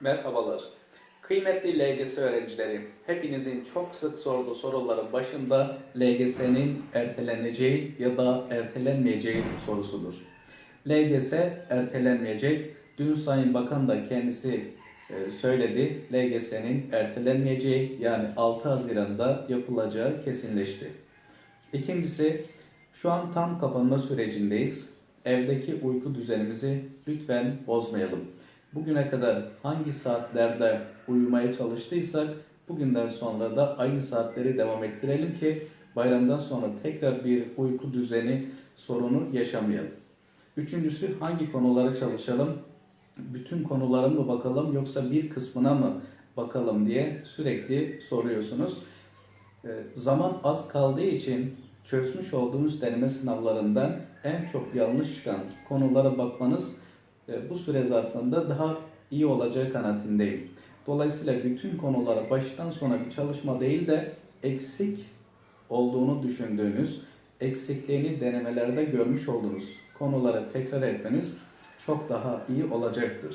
Merhabalar. Kıymetli LGS öğrencileri, hepinizin çok sık sorduğu soruların başında LGS'nin erteleneceği ya da ertelenmeyeceği sorusudur. LGS ertelenmeyecek. Dün Sayın Bakan da kendisi e, söyledi. LGS'nin ertelenmeyeceği yani 6 Haziran'da yapılacağı kesinleşti. İkincisi, şu an tam kapanma sürecindeyiz. Evdeki uyku düzenimizi lütfen bozmayalım. Bugüne kadar hangi saatlerde uyumaya çalıştıysak bugünden sonra da aynı saatleri devam ettirelim ki bayramdan sonra tekrar bir uyku düzeni sorunu yaşamayalım. Üçüncüsü hangi konuları çalışalım? Bütün konulara mı bakalım yoksa bir kısmına mı bakalım diye sürekli soruyorsunuz. Ee, Zaman az kaldığı için çözmüş olduğunuz deneme sınavlarından en çok yanlış çıkan konulara bakmanız bu süre zarfında daha iyi olacağı kanaatindeyim. Dolayısıyla bütün konulara baştan sona bir çalışma değil de eksik olduğunu düşündüğünüz, eksikliğini denemelerde görmüş olduğunuz konulara tekrar etmeniz çok daha iyi olacaktır.